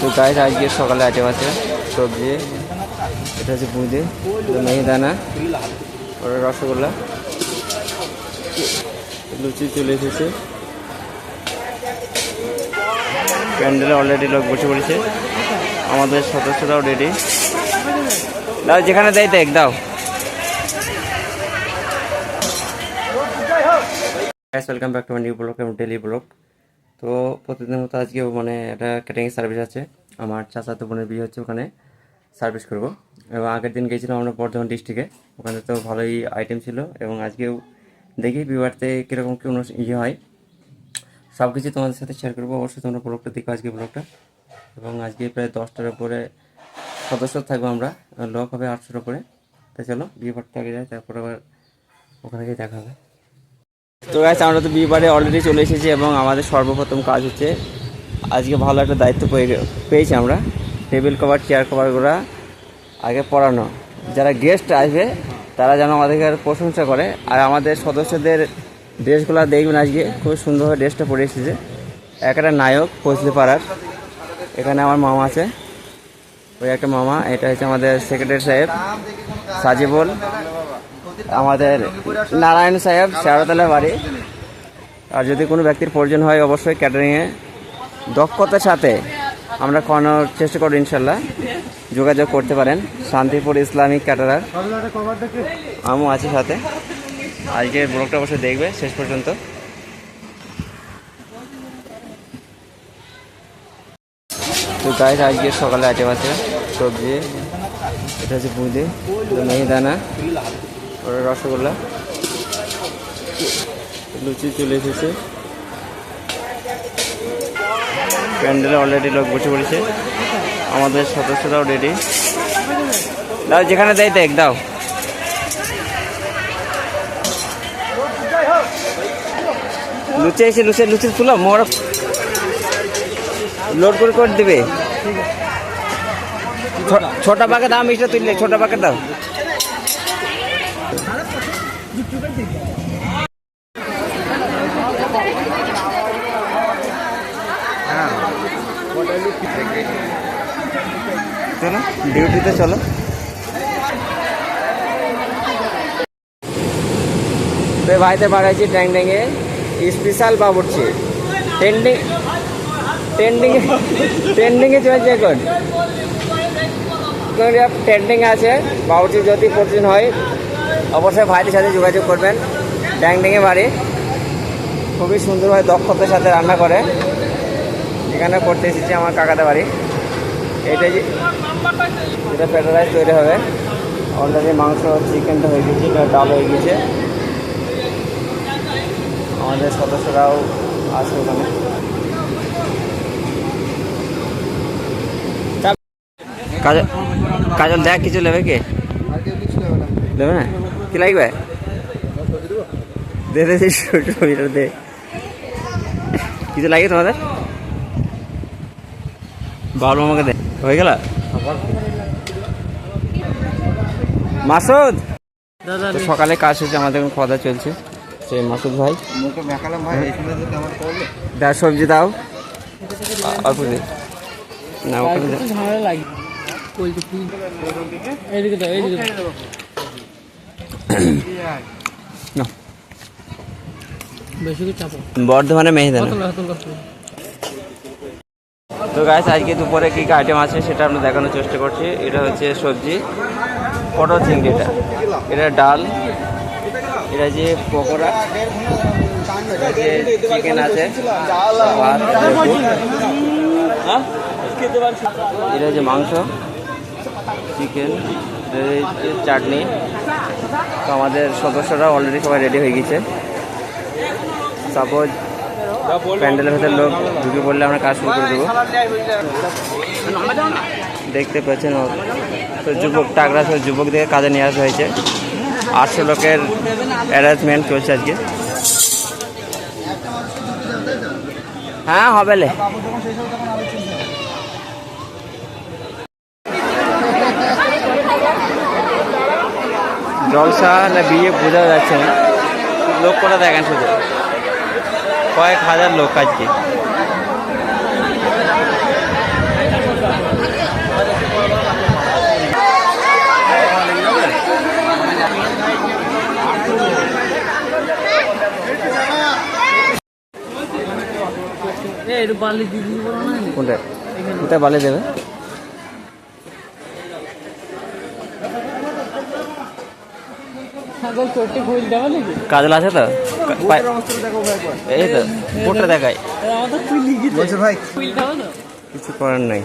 তো গাছ আজকে সকালে আইটেম আছে সবজি, এটা হচ্ছে বুঁদি মেহিদানা ওটা রসগোল্লা, লুচি চলে এসেছে। প্যান্ডেলে অলরেডি লোক বসে পড়েছে। আমাদের সদস্যরাও রেডি দাও, যেখানে দেয় দেখ, দাও। Welcome back to my new vlog এবং ডেলি ব্লগ তো প্রতিদিনের মতো আজকেও মানে একটা ক্যাটারিং সার্ভিস আছে। আমার চাচাতো বোনের বিয়ে হচ্ছে ওখানে সার্ভিস করব। এবং আগের দিন গিয়েছিলাম আমরা বর্ধমান ডিস্ট্রিক্টে ওখানে তো ভালোই আইটেম ছিল এবং আজকেও দেখি বিবাহতে কীরকম কী অনুষ্ঠান ইয়ে হয়। সব কিছু তোমাদের সাথে শেয়ার করব। অবশ্যই তোমরা ব্লগটা দেখো আজকে ব্লগটা এবং আজকে প্রায় দশটার উপরে সদস্য থাকব আমরা। লক হবে আটশোর উপরে। তাই চলো বিয়ে বাড়িতে আগে যাই, তারপর আবার ওখানে গিয়ে দেখা হবে। তো গাছ আমরা তো বিয়ে বাড়ি অলরেডি চলে এসেছি এবং আমাদের সর্বপ্রথম কাজ হচ্ছে আজকে ভালো একটা দায়িত্ব পেয়ে- পেয়েছি আমরা। টেবিল কভার চেয়ার কভারগুলো আগে পড়ানো যারা গেস্ট আসবে, তারা যেন আমাদেরকে প্রশংসা করে। আর আমাদের সদস্যদের ড্রেসগুলো দেখবেন আজকে, খুব সুন্দরভাবে ড্রেসটা পরে এসেছে। একটা নায়ক পাড়ার এখানে আমার মামা আছে। ওই একটা মামা, এটা হচ্ছে আমাদের সেক্রেটারি সাহেব, সাজিবুল। আমাদের নারায়ণ সাহেব, শেয়ারতলা বাড়ি। আর যদি কোনো ব্যক্তির প্রয়োজন হয়, অবশ্যই ক্যাটারিংয়ে দক্ষতার সাথে আমরা খাওয়ানোর চেষ্টা করব, ইনশাল্লাহ। যোগাযোগ করতে পারেন। Shantipur Islamic caterer. আমিও আছি সাথে। আজকের ব্লগটা অবশ্যই দেখবে, শেষ পর্যন্ত। তো গাইজ আজকে সকালে আইটেম আছে সবজি, এটা হচ্ছে এটা মেহিদানা। রসগোল্লা। লুচি চলে এসেছে। প্যান্ডেলে অলরেডি লোক বসে পড়েছে। আমাদের সদস্যরাও রেডি দাও, যেখানে দেয় দেখ, দাও। লুচি এসে লুচি লুচি তুলো মোর লোড করে করে দেবে। ছোটা পাকে দাম মিষ্টি তুললে, ছোটা পাকে দাও। চলো ডিউটিতে চলো। তো ভাইতে বাড়াইছি ট্যাং ট্যাঙ্গে স্পেশাল বাবুর্চি। ট্রেন্ডিং ট্রেন্ডিংয়ে ট্রেন্ডিংয়ে চলছে এখন। ট্রেন্ডিং আছে, বাবুর্চি যদি প্রতিদিন হয় অবশ্যই ভাইদের সাথে যোগাযোগ করবেন। ড্যাং ট্যাঙ্গে বাড়ি। খুবই সুন্দরভাবে দক্ষতার সাথে রান্না করে। এখানে করতে এসেছি আমার কাকাতে বাড়ি। এটা যে এটা ফ্রাইড রাইস তৈরি হবে। অলরেডি মাংস চিকেনটা হয়ে গেছে ডাল হয়ে গেছে। আমাদের সদস্যরাও আছে ওখানে কাজল দেখ কিছু নেবে কে? কি লাগবে? দে দে ছবিটা দে। কিছু লাগে তোমাদের? বাবু আমাকে দে। হয়ে গেল? মাসুদ! সকালে কাজ শেষে আমাদের এখন দাওয়া চলছে। সে মাসুদ ভাই। দাও, সবজি দাও। অল্প না ওখানে ঝামেলা লাগে। বর্ধমানে মেহেদানা তো গাছ আজকে দুপুরে কী কী আইটেম আছে সেটা আমরা দেখানোর চেষ্টা করছি। এটা হচ্ছে সবজি পটল চিংড়ি এটা। এটা ডাল এটা যে পকোড়া চিকেন আছে হ্যাঁ? এটা যে মাংস চিকেন চাটনি, তো আমাদের সদস্যরা অলরেডি সবাই রেডি হয়ে গেছে। সাপোজ প্যান্ডেলের ভেতর লোক ঢুকে পড়লে আমরা কাজ শুরু করে দেবো। দেখতে পাচ্ছেন তো যুবক, টাকরা সব যুবক থেকে কাজে নিয়ে আসা হয়েছে। আটশো লোকের অ্যারেঞ্জমেন্ট চলছে আজকে। হ্যাঁ হবে জলসা না বিয়ে বোঝা যাচ্ছে না। লোক কটা দেখেন শুধু? কয়েক হাজার লোক আজকে। কোনটা? কোথায় বালি দেবে? কাজল আছে তো? এই তো দেখায় কিছু করার নাই।